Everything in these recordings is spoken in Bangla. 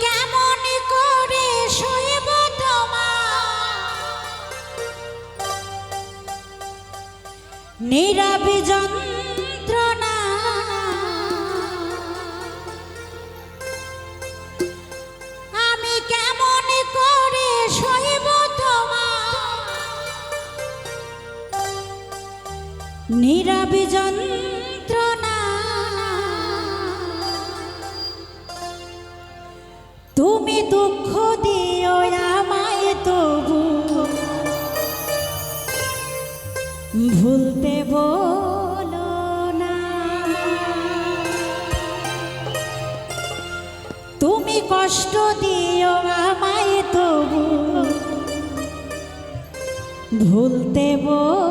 কেমন করে শৈব নীরব যন্ত্রণা। আমি কেমন করে শৈব নীরব যন্ত্রণা। দুঃখ দিও আমায় তবু। ভুলতে বলো না। তুমি কষ্ট দিও আমায় তবু। ভুলতে বলো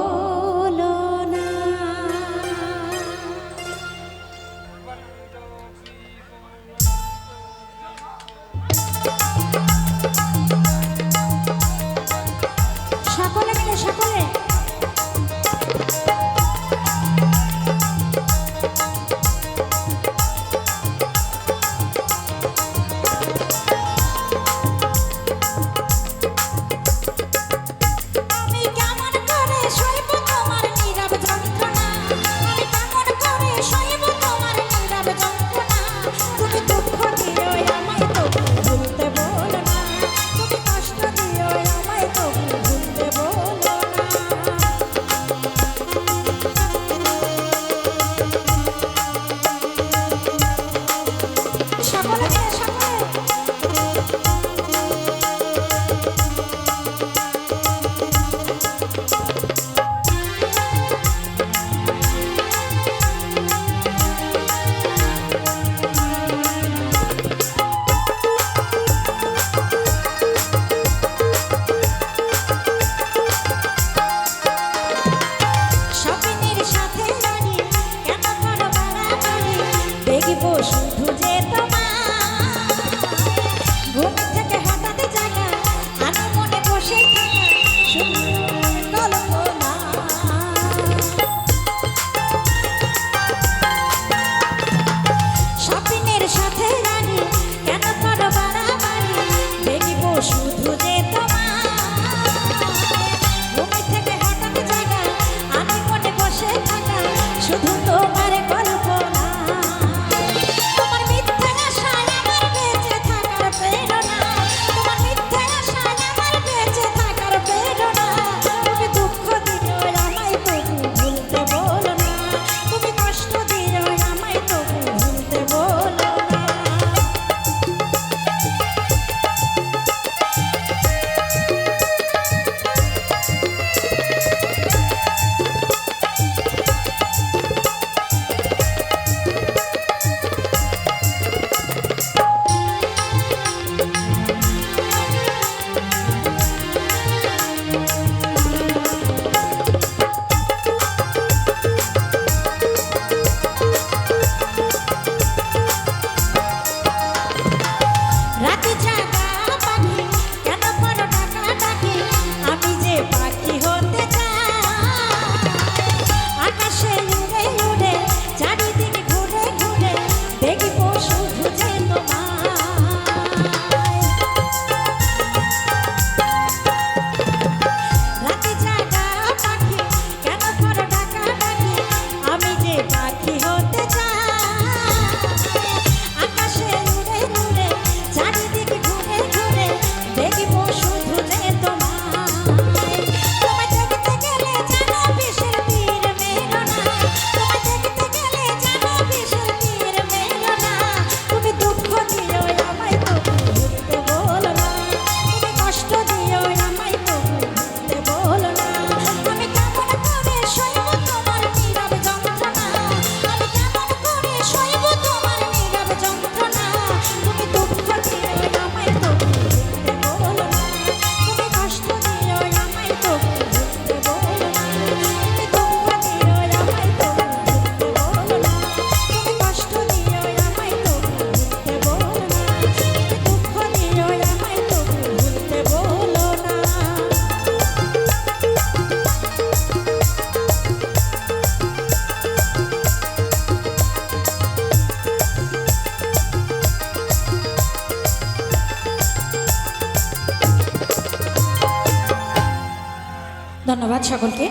ধন্যবাদ সকলকে।